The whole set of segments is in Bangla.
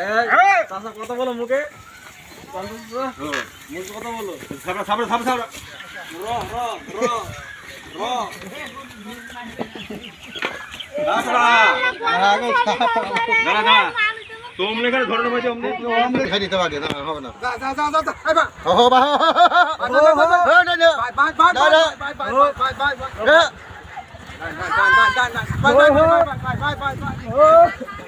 কথা বলো মুখে মুখে কথা বলো সাবরা সাবরা সাবরা সাবরা র র র র দাঁড়া দাঁড়া তো অমনে করে ধরনের মধ্যে অমনে অমনি খাই দিতে পারে না হবে না যা যা যা যা যা বা ও বা না না বাই বাই বাই না, বাই না। Bye bye bye bye bye এ, ডান ডান ডান ডান bye bye bye bye bye bye ও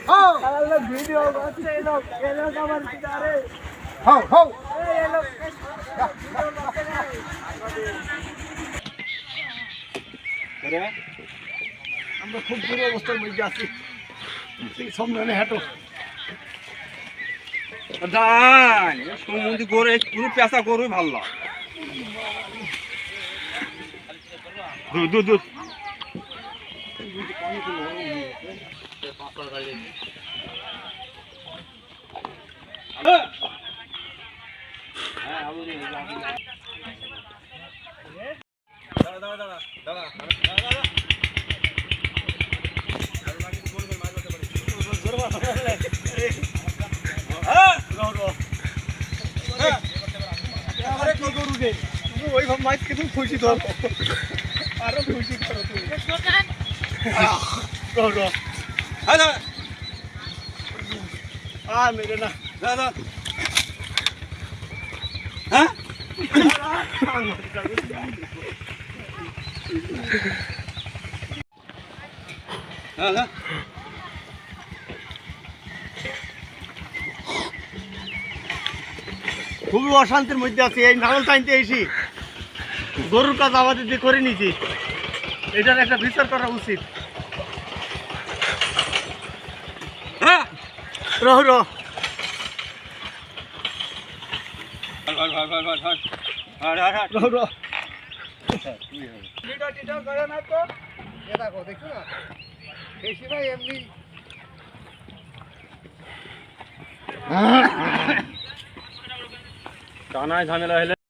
ভিডিও করছে এই লোক এই লোক আমার পিতারে হো হো এই লোক আমরা খুব বুড়ো অবস্থার মধ্যে আছি। সামনে হেঁটো। সমুদ্র করে পুরো পেশা করবে ভালো দুধ দুধ দুধ ওই মাছ কিন্তু খুশি ধর আরো খুশি করো তুমি रो रो है ना आ मेरे ना ना ना हाँ हाँ খুবই অশান্তির মধ্যে আছি। এই নাগল টাইনতে এসি গরুর কাজ আমাদের দিয়ে করে নিছি এটার একটা বিচার করা উচিত। রহ রহ। এমনি কানায় ঝামেলা হলে